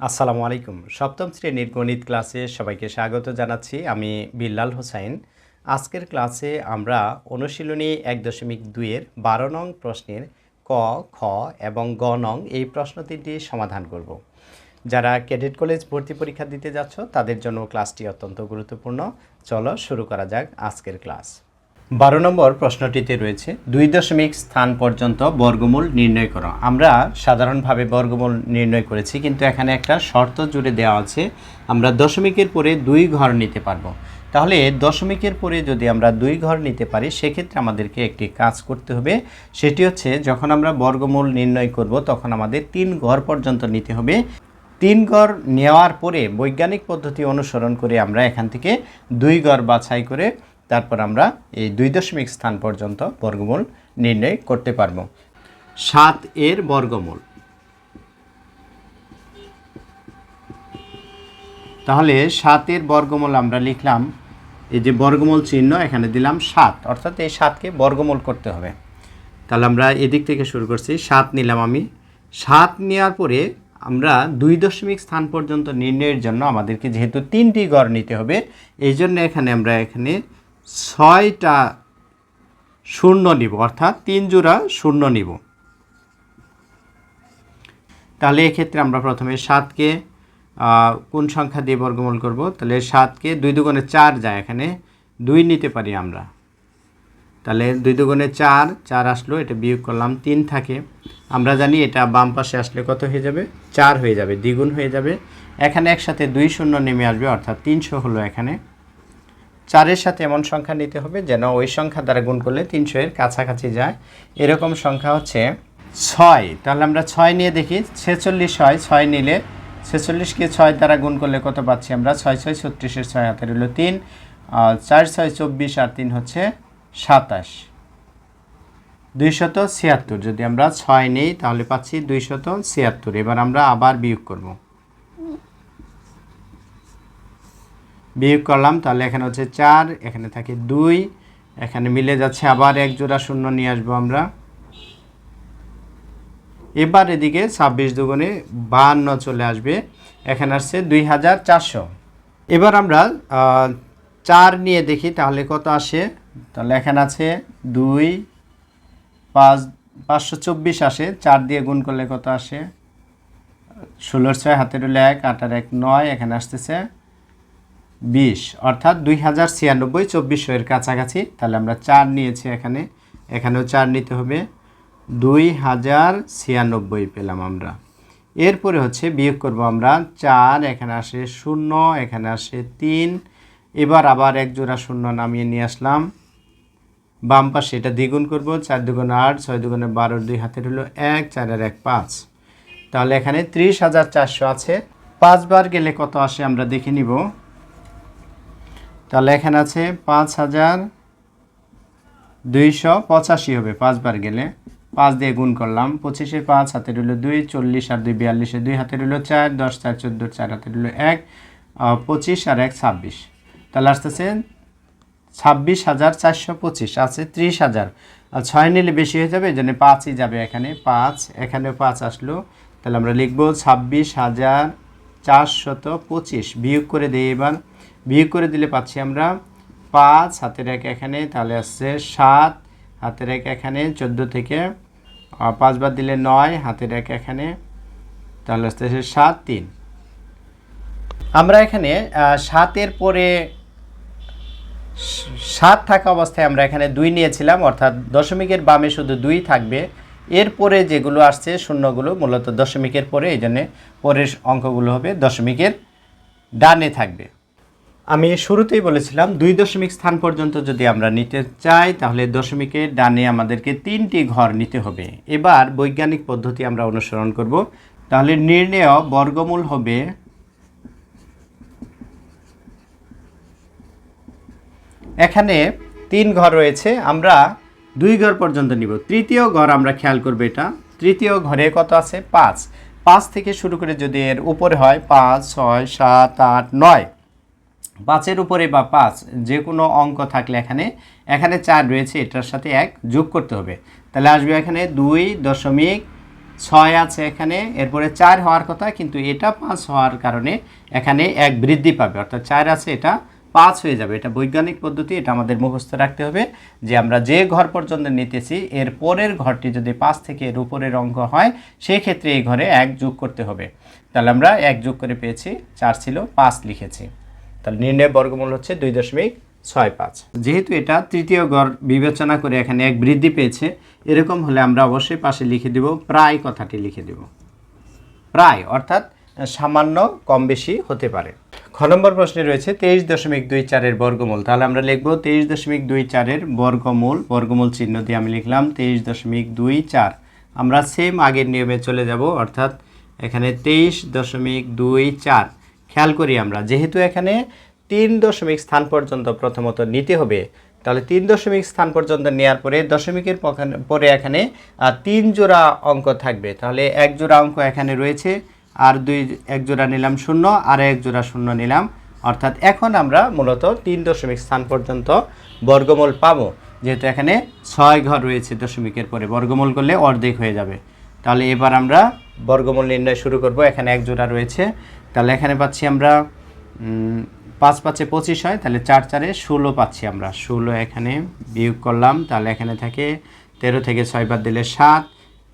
আসসালামু আলাইকুম। সপ্তম শ্রেণির গণিত ক্লাসে সবাইকে স্বাগত জানাচ্ছি। আমি বিল্লাল হোসাইন। আজকের ক্লাসে আমরা অনুশীলনী এক দশমিক দুইয়ের বারো নং প্রশ্নের ক, খ এবং গ নং এই প্রশ্ন তিনটি সমাধান করব। যারা ক্যাডেট কলেজ ভর্তি পরীক্ষা দিতে যাচ্ছ, তাদের জন্য ক্লাসটি অত্যন্ত গুরুত্বপূর্ণ। চলো শুরু করা যাক আজকের ক্লাস। বারো নম্বর প্রশ্নটিতে রয়েছে, দুই দশমিক স্থান পর্যন্ত বর্গমূল নির্ণয় করো। আমরা সাধারণভাবে বর্গমূল নির্ণয় করেছি, কিন্তু এখানে একটা শর্ত জুড়ে দেওয়া আছে, আমরা দশমিকের পরে দুই ঘর নিতে পারব। তাহলে দশমিকের পরে যদি আমরা দুই ঘর নিতে পারি, সেক্ষেত্রে আমাদেরকে একটি কাজ করতে হবে। সেটি হচ্ছে, যখন আমরা বর্গমূল নির্ণয় করব, তখন আমাদের তিন ঘর পর্যন্ত নিতে হবে। তিন গড় নেওয়ার পরে বৈজ্ঞানিক পদ্ধতি অনুসরণ করে আমরা এখান থেকে দুই গড় বাছাই করে তারপর আমরা এই দুই দশমিক স্থান পর্যন্ত বর্গমূল নির্ণয় করতে পারব। সাত এর বর্গমূল। তাহলে সাতের বর্গমূল আমরা লিখলাম, এই যে বর্গমূল চিহ্ন এখানে দিলাম সাত, অর্থাৎ এই সাতকে বর্গমূল করতে হবে। তাহলে আমরা এদিক থেকে শুরু করছি, সাত নিলাম আমি। সাত নেওয়ার পরে আমরা দুই দশমিক স্থান পর্যন্ত নির্ণয়ের জন্য আমাদেরকে যেহেতু তিনটি গড় নিতে হবে, এই জন্য এখানে আমরা এখানে ছয়টা শূন্য নিব, অর্থাৎ তিন জোড়া শূন্য নিব। তাহলে এক্ষেত্রে আমরা প্রথমে সাতকে কোন সংখ্যা দিয়ে বর্গমূল করব? তাহলে সাতকে দুই দুগুণে চার যায়, এখানে দুই নিতে পারি আমরা। তাহলে দুই দুগুণে চার চার আসলো, এটা বিয়োগ করলাম তিন থাকে। আমরা জানি এটা বাম পাশে আসলে কত হয়ে যাবে? চার হয়ে যাবে, দ্বিগুণ হয়ে যাবে। এখানে একসাথে দুই শূন্য নেমে আসবে, অর্থাৎ তিনশো হলো এখানে। চারের সাথে এমন সংখ্যা নিতে হবে যেন ওই সংখ্যা দ্বারা গুণ করলে তিনশো এর কাছাকাছি যায়। এরকম সংখ্যা হচ্ছে ছয়। তাহলে আমরা ছয় নিয়ে দেখি। ছেচল্লিশ হয়, ছয় নিলে ছেচল্লিশকে ছয় দ্বারা গুণ করলে কত পাচ্ছি আমরা? ছয় ছয় ছত্রিশের ছয় হাতে রইল তিন। চার, ছয়, চব্বিশ আর তিন হচ্ছে সাতাশ। দুইশত ছিয়াত্তর। যদি আমরা ছয় নেই তাহলে পাচ্ছি দুইশত ছিয়াত্তর। এবার আমরা আবার বিয়োগ করব। বিয়োগ করলাম, তাহলে এখানে হচ্ছে চার, এখানে থাকে দুই, এখানে মিলে যাচ্ছে আবার এক জোড়া শূন্য নিয়ে আসব আমরা। এবার এদিকে ছাব্বিশ দুগুণে বাহান্ন চলে আসবে, এখানে আসছে দুই হাজার চারশো। এবার আমরা চার নিয়ে দেখি, তাহলে কত আসে? তাহলে এখানে আছে দুই, পাঁচ, পাঁচশো চব্বিশ আসে, চার দিয়ে গুণ করলে কত আসে? ষোলোর ছয়, হাতের এক আটার এক, নয়, এখানে আসতেছে বিশ, অর্থাৎ দুই হাজার ছিয়ানব্বই চব্বিশশো এর কাছাকাছি। তাহলে আমরা চার নিয়েছি এখানে। এখানেও চার নিতে হবে। দুই হাজার ছিয়ানব্বই পেলাম আমরা। এরপরে হচ্ছে বিয়োগ করব আমরা চার, এখানে আসে শূন্য, এখানে আসে তিন। এবার আবার এক জোড়া শূন্য নামিয়ে নিয়ে আসলাম। বাম পাশে এটা দ্বিগুণ করব, চার দুগুণ আট, ছয় দুগুণে বারোর দুই হাতের হলো এক, চার আর এক পাঁচ। তাহলে এখানে ত্রিশ হাজার চারশো আছে। পাঁচবার গেলে কত আসে আমরা দেখে নিব। তাহলে এখানে আছে পাঁচ হাজার দুইশো পঁচাশি হবে পাঁচবার গেলে। পাঁচ দিয়ে গুণ করলাম, পঁচিশে পাঁচ, হাতে রইল দুই, চল্লিশ আর দুই, বিয়াল্লিশে দুই, হাতে রইল চার, দশ, চার, চোদ্দ, চার, হাতে রইল এক পঁচিশ আর এক, ছাব্বিশ। তাহলে আসতেছে ছাব্বিশ হাজার চারশো পঁচিশ, আছে ত্রিশ হাজার। আর ছয় নিলে বেশি হয়ে যাবে, এই জন্য পাঁচই যাবে এখানে, পাঁচ, এখানেও পাঁচ আসলো। তাহলে আমরা লিখব ছাব্বিশ হাজার চারশত পঁচিশ, বিয়োগ করে দিই এবার বিয়োগ করে দিলে পাচ্ছি আমরা পাঁচ, হাতের এক এখানে, তাহলে আসছে সাত, হাতের এক এখানে, চোদ্দ থেকে পাঁচবার দিলে নয়, হাতের এক এখানে, তাহলে আসতেছে সাত, তিন। আমরা এখানে সাতের পরে সাত থাকা অবস্থায় আমরা এখানে দুই নিয়েছিলাম, অর্থাৎ দশমিকের বামে শুধু দুই থাকবে। এরপরে যেগুলো আসছে, শূন্যগুলো মূলত দশমিকের পরে, এই জন্যে পরের অঙ্কগুলো হবে দশমিকের ডানে থাকবে। আমি শুরুতেই বলেছিলাম, দুই দশমিক স্থান পর্যন্ত যদি আমরা নিতে চাই, তাহলে দশমিকের ডানে আমাদেরকে তিনটি ঘর নিতে হবে। এবার বৈজ্ঞানিক পদ্ধতি আমরা অনুসরণ করব। তাহলে নির্ণেয় বর্গমূল হবে এখানে তিন ঘর রয়েছে, আমরা দুই ঘর পর্যন্ত নিব। তৃতীয় ঘর আমরা খেয়াল করব এটা। তৃতীয় ঘরে কত আছে? পাঁচ। পাঁচ থেকে শুরু করে যদি এর উপরে হয়, পাঁচ, ছয়, সাত, আট, নয়। পাঁচের উপরে বা পাঁচ যে কোনো অঙ্ক থাকলে এখানে এখানে চার রয়েছে, এটার সাথে এক যোগ করতে হবে। তাহলে আসবে এখানে দুই দশমিক ছয় আছে এখানে, এরপরে চার হওয়ার কথা, কিন্তু এটা পাঁচ হওয়ার কারণে এখানে এক বৃদ্ধি পাবে। অর্থাৎ চার আছে, এটা পাঁচ হয়ে যাবে। এটা বৈজ্ঞানিক পদ্ধতি, এটা আমাদের মুখস্থ রাখতে হবে যে আমরা যে ঘর পর্যন্ত নিতেছি, এর পরের ঘরটি যদি পাঁচ থেকে এর উপরের অঙ্ক হয় সেই ক্ষেত্রে এই ঘরে এক যোগ করতে হবে। তাহলে আমরা এক যোগ করে পেয়েছি, চার ছিল, পাঁচ লিখেছি। তাহলে নির্ণয় বর্গমূল হচ্ছে দুই দশমিক ছয় পাঁচ। যেহেতু এটা তৃতীয় গড় বিবেচনা করে এখানে এক বৃদ্ধি পেয়েছে, এরকম হলে আমরা অবশ্যই পাশে লিখে দেব, প্রায় কথাটি লিখে দেব। প্রায়, অর্থাৎ সামান্য কম বেশি হতে পারে। খ নম্বর প্রশ্নে রয়েছে তেইশ দশমিক দুই চারের বর্গমূল। তাহলে আমরা লিখব তেইশ দশমিক দুই চারের বর্গমূল বর্গমূল চিহ্ন দিয়ে আমি লিখলাম তেইশ দশমিক দুই চার। আমরা সেম আগের নিয়মে চলে যাব, অর্থাৎ এখানে তেইশ দশমিক দুই চার। খেয়াল করি আমরা, যেহেতু এখানে তিন দশমিক স্থান পর্যন্ত প্রথমত নিতে হবে, তাহলে তিন দশমিক স্থান পর্যন্ত নেওয়ার পরে দশমিকের পরে এখানে তিন জোড়া অঙ্ক থাকবে, তাহলে এক জোড়া অঙ্ক এখানে রয়েছে, আর দুই, এক জোড়া নিলাম শূন্য, আর এক জোড়া শূন্য নিলাম, অর্থাৎ এখন আমরা মূলত তিন দশমিক স্থান পর্যন্ত বর্গমূল পাবো, যেহেতু এখানে ছয় ঘর রয়েছে দশমিকের পরে, বর্গমূল করলে অর্ধেক হয়ে যাবে, তাহলে এবার আমরা বর্গমূল নির্ণয় শুরু করব, এখানে এক জোড়া রয়েছে তাহলে এখানে পাচ্ছি আমরা পাঁচ পাঁচে পঁচিশ হয়, তাহলে চার চারে ষোলো পাচ্ছি আমরা। ষোলো এখানে বিয়োগ করলাম, তাহলে এখানে থাকে তেরো থেকে ছয় বাদ দিলে সাত,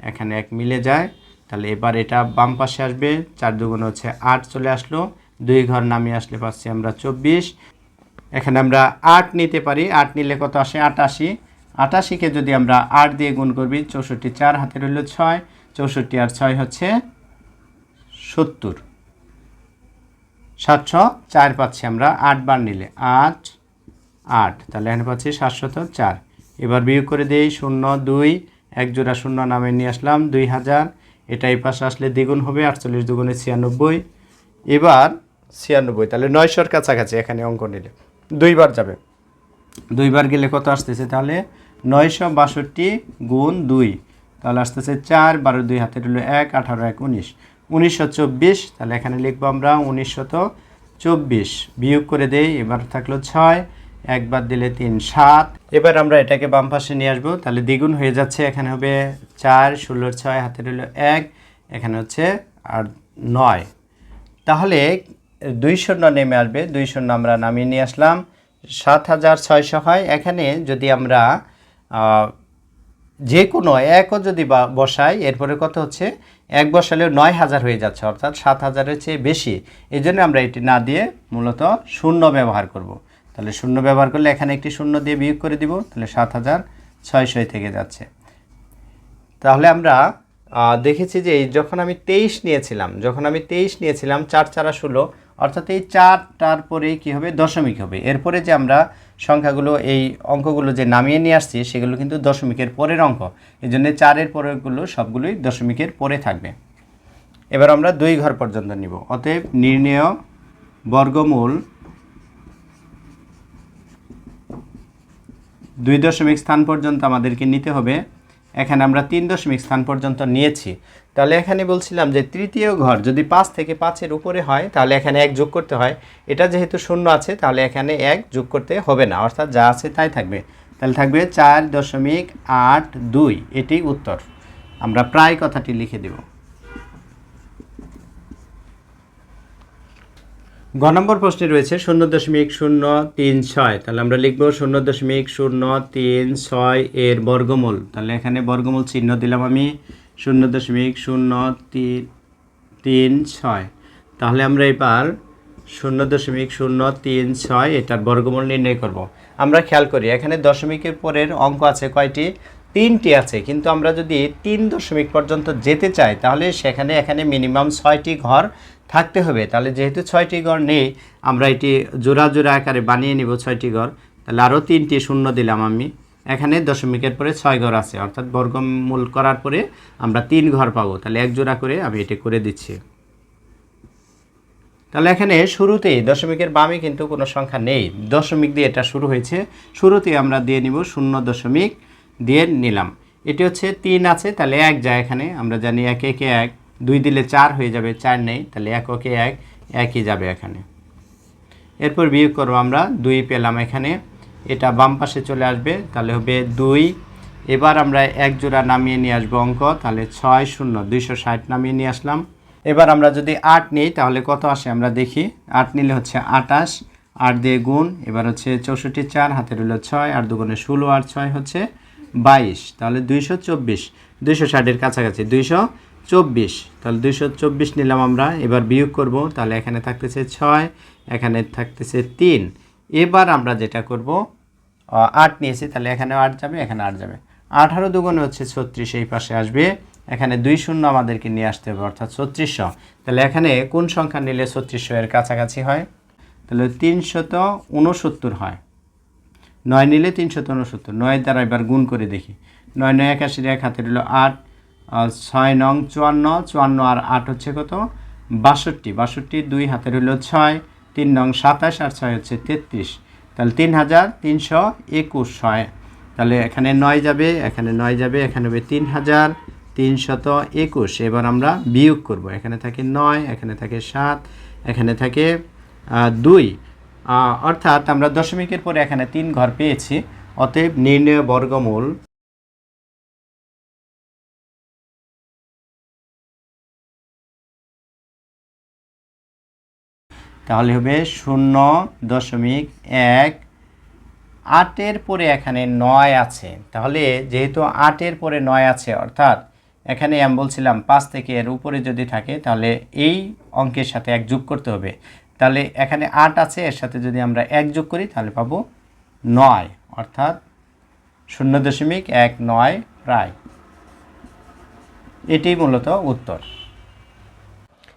এখানে এক মিলে যায়। তাহলে এবার এটা বাম পাশে আসবে, চার দুগুণ হচ্ছে আট চলে আসলো, দুই ঘর নামিয়ে আসলে পাচ্ছি আমরা চব্বিশ। এখানে আমরা আট নিতে পারি, আট নিলে কত আসে? আটাশি। আটাশিকে যদি আমরা আট দিয়ে গুণ করবি, চৌষট্টি চার হাতে রইল ছয়, চৌষট্টি আর ছয় হচ্ছে সত্তর। সাতশো চার পাচ্ছি আমরা আট বার নিলে, আট আট, তাহলে এখানে পাচ্ছি সাতশত চার। এবার বিয়োগ করে দিই শূন্য দুই, এক জোড়া শূন্য নামে নিয়ে আসলাম দুই হাজার। এটা এই পাশে আসলে দ্বিগুণ হবে, আটচল্লিশ দুগুণে ছিয়ানব্বই। এবার ছিয়ানব্বই, তাহলে নয়শোর কাছাকাছি এখানে অঙ্ক নিলে, দুইবার যাবে। দুইবার গেলে কত আসতেছে? তাহলে নয়শো বাষট্টি গুণ দুই, তাহলে আসতেছে চার, বারো দুই হাতে রইল এক, আঠারো এক, উনিশ। উনিশশো চব্বিশ, তাহলে এখানে লিখব আমরা উনিশশত চব্বিশ। বিয়োগ করে দেই, এবার থাকল ছয়, একবার দিলে তিন, সাত। এবার আমরা এটাকে বাম পাশে নিয়ে আসব, তাহলে দ্বিগুণ হয়ে যাচ্ছে, এখানে হবে চার ষোলোর ছয়, হাতে রইল এক, এখানে হচ্ছে আর নয়। তাহলে দুই শূন্য নেমে আসবে, দুই শূন্য আমরা নামিয়ে নিয়ে আসলাম, সাত হাজার ছয়শো হয়। এখানে যদি আমরা যে কোনো একও যদি বসাই, এরপরে কত হচ্ছে? এক বছরে নয় হাজার হয়ে যাচ্ছে, অর্থাৎ সাত হাজারের চেয়ে বেশি এই জন্য আমরা এটি না দিয়ে মূলত শূন্য ব্যবহার করব। তাহলে শূন্য ব্যবহার করলে এখানে একটি শূন্য দিয়ে বিয়োগ করে দিব, তাহলে সাত হাজার ছয়শোয় থেকে যাচ্ছে তাহলে আমরা দেখেছি যে যখন আমি তেইশ নিয়েছিলাম, যখন আমি তেইশ নিয়েছিলাম, চার চারা ষোলো অর্থাৎ এই চারটার পরেই কী হবে? দশমিক হবে। এরপরে যে আমরা সংখ্যাগুলো, এই অঙ্কগুলো যে নামিয়ে নিয়ে আসছি, সেগুলো কিন্তু দশমিকের পরের অঙ্ক। এই জন্য চারের পরেরগুলো সবগুলোই দশমিকের পরে থাকবে। এবার আমরা দুই ঘর পর্যন্ত নিব। অতএব নির্ণেয় বর্গমূল দুই দশমিক স্থান পর্যন্ত আমাদেরকে নিতে হবে। এখানে আমরা তিন দশমিক স্থান পর্যন্ত নিয়েছি। তাহলে এখানে বলছিলাম যে তৃতীয় ঘর যদি পাঁচ থেকে পাঁচের উপরে হয়, তাহলে এখানে এক যোগ করতে হয়। এটা যেহেতু শূন্য আছে, তাহলে এখানে এক যোগ করতে হবে না। অর্থাৎ যা আছে তাই থাকবে। তাহলে থাকবে চার দশমিক আট দুই। এটি উত্তর। আমরা প্রায় কথাটি লিখে দেব। গ নম্বর প্রশ্নে রয়েছে শূন্য দশমিক শূন্য তিন ছয়। তাহলে আমরা লিখব শূন্য দশমিক শূন্য তিন ছয় এর বর্গমূল। তাহলে এখানে বর্গমূল চিহ্ন দিলাম আমি, শূন্য দশমিক শূন্য তিন তিন ছয়। তাহলে আমরা এবার শূন্য দশমিক শূন্য তিন ছয় এটার বর্গমূল নির্ণয় করব। আমরা খেয়াল করি, এখানে দশমিকের পরের অঙ্ক আছে কয়টি? তিনটি আছে, কিন্তু আমরা যদি তিন দশমিক পর্যন্ত যেতে চাই, তাহলে সেখানে, এখানে মিনিমাম ছয়টি ঘর থাকতে হবে। তাহলে যেহেতু ছয়টি ঘর নেই, আমরা এটি জোড়া জোড়া আকারে বানিয়ে নিব ছয়টি ঘর তাহলে আরও তিনটি শূন্য দিলাম আমি। এখানে দশমিকের পরে ছয় ঘর আছে। অর্থাৎ বর্গমূল করার পরে আমরা তিন ঘর পাবো। তাহলে এক জোড়া করে আমি এটি করে দিচ্ছি। তাহলে এখানে শুরুতেই দশমিকের বামে কিন্তু কোনো সংখ্যা নেই। দশমিক দিয়ে এটা শুরু হয়েছে। শুরুতেই আমরা দিয়ে নিব শূন্য দশমিক দিয়ে নিলাম। এটি হচ্ছে তিন আছে। তাহলে এক যায় এখানে। আমরা জানি এক, একে এক। দুই দিলে চার হয়ে যাবে, চার নেই, তাহলে এক ওকে এক, একই যাবে এখানে। এরপর বিয়োগ করব আমরা, দুই পেলাম এখানে, এটা বাম পাশে চলে আসবে, তাহলে হবে দুই। এবার আমরা এক জোড়া নামিয়ে নিয়ে আসব অঙ্ক, তাহলে ছয় শূন্য, দুইশো ষাট নামিয়ে নিয়ে আসলাম। এবার আমরা যদি আট নিই, তাহলে কত আসে আমরা দেখি। আট নিলে হচ্ছে আটাশ, আট দিয়ে গুণ, এবার হচ্ছে চৌষট্টি চার হাতে রইল ছয় আর দুগুণে ষোলো, আর ছয় হচ্ছে বাইশ, তাহলে দুইশো চব্বিশ। দুইশো ষাটের কাছাকাছি, দুইশো চব্বিশ। তাহলে দুইশো চব্বিশ নিলাম আমরা। এবার বিয়োগ করব। তাহলে এখানে থাকতেছে ছয়, এখানে থাকতেছে তিন। এবার আমরা যেটা করব আট নিয়েছি। তাহলে এখানেও আট যাবে, এখানে আট যাবে। আঠারো দুগুণে হচ্ছে ছত্রিশ, এই পাশে আসবে। এখানে দুই শূন্য আমাদেরকে নিয়ে আসতে হবে, অর্থাৎ ছত্রিশশো। তাহলে এখানে কোন সংখ্যা নিলে ছত্রিশশো এর কাছাকাছি হয়? তাহলে তিনশত উনসত্তর হয়। নয় নিলে তিনশত উনসত্তর নয় দ্বারা এবার গুণ করে দেখি। নয় নয় একাশির এক হাতে রইল আট। ছয় নং চুয়ান্ন চুয়ান্ন আর আট হচ্ছে কত? বাষট্টি। বাষট্টি দুই হাতে রইল ছয়, তিন নং সাতাশ আর ছয় হচ্ছে তেত্রিশ। তাহলে তিন হাজার তিনশো একুশ ছয়। তাহলে এখানে নয় যাবে, এখানে নয় যাবে, এখানে হবে তিন হাজার তিনশত একুশ। এবার আমরা বিয়োগ করব। এখানে থাকে নয়, এখানে থাকে সাত, এখানে থাকে দুই। অর্থাৎ আমরা দশমিকের পরে এখানে তিন ঘর পেয়েছি। অতএব নির্ণয় বর্গমূল তাহলে হবে শূন্য দশমিক এক। আটের পরে এখানে নয় আছে। তাহলে যেহেতু আটের পরে নয় আছে, অর্থাৎ এখানে আমি বলছিলাম পাঁচ থেকে এর উপরে যদি থাকে, তাহলে এই অঙ্কের সাথে এক যোগ করতে হবে। তাহলে এখানে আট আছে, এর সাথে যদি আমরা এক যোগ করি, তাহলে পাবো নয়, অর্থাৎ শূন্য দশমিক এক নয় প্রায়। এটি মূলত উত্তর।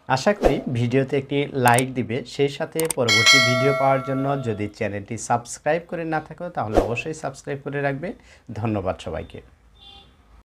আশা করি ভিডিওতে একটি লাইক দিবে। সেই সাথে পরবর্তী ভিডিও পাওয়ার জন্য যদি চ্যানেলটি সাবস্ক্রাইব করে না থাকো, তাহলে অবশ্যই সাবস্ক্রাইব করে রাখবে। ধন্যবাদ সবাইকে।